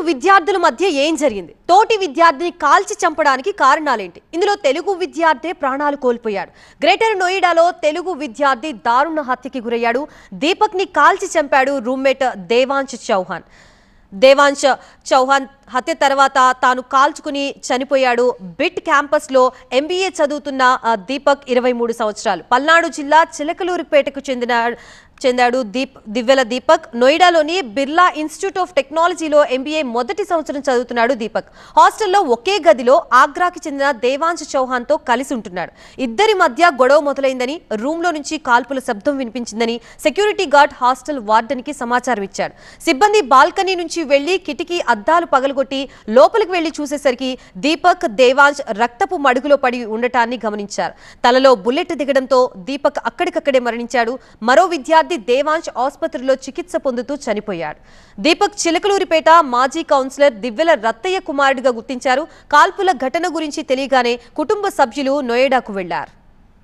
విద్యార్థుల మధ్య ఏం జరిగింది? తోటి విద్యార్థిని కాల్చి చంపడానికి కారణాలేంటి? ఇందులో తెలుగు విద్యార్థి ప్రాణాలు కోల్పోయాడు. గ్రేటర్ నోయిడాలో తెలుగు విద్యార్థి దారుణ హత్యకి గురయ్యాడు. దీపక్ని కాల్చి చంపాడు రూమ్మేట్ దేవాంశ్ చౌహాన్. దేవాంశ్ చౌహాన్ హత్య తర్వాత తాను కాల్చుకుని చనిపోయాడు. బిట్ క్యాంపస్లో ఎంబీఏ చదువుతున్న దీపక్ ఇరవై మూడు సంవత్సరాలు. పల్నాడు జిల్లా చిలకలూరిపేటకు చెందిన చెందాడు దీప్ దివ్యల దీపక్. నోయిడాలోని బిర్లా ఇన్స్టిట్యూట్ ఆఫ్ టెక్నాలజీలో ఎంబీఏ మొదటి సంవత్సరం చదువుతున్నాడు దీపక్. హాస్టల్లో ఒకే గదిలో ఆగ్రాకి చెందిన దేవాంశ్ చౌహాన్తో కలిసి ఉంటున్నాడు. ఇద్దరి మధ్య గొడవ మొదలైందని రూమ్లో నుంచి కాల్పుల శబ్దం వినిపించిందని సెక్యూరిటీ గార్డ్ హాస్టల్ వార్డెన్కి సమాచారం ఇచ్చాడు సిబ్బంది బాల్కనీ నుంచి వెళ్ళి కిటికీ అద్దాలు పగలు పగలగొట్టి లోపలికి వెళ్ళి చూసేసరికి దీపక్ దేవాంశ్ రక్తపు మడుగులో పడి ఉండటాన్ని గమనించారు. తలలో బుల్లెట్ దిగడంతో దీపక్ అక్కడికక్కడే మరణించాడు. మరో విద్యార్థి దేవాంశ్ ఆసుపత్రిలో చికిత్స పొందుతూ చనిపోయాడు. దీపక్ చిలకలూరిపేట మాజీ కౌన్సిలర్ దివ్యల రత్తయ్య కుమారుడిగా గుర్తించారు. కాల్పుల ఘటన గురించి తెలియగానే కుటుంబ సభ్యులు నోయిడాకు వెళ్ళారు.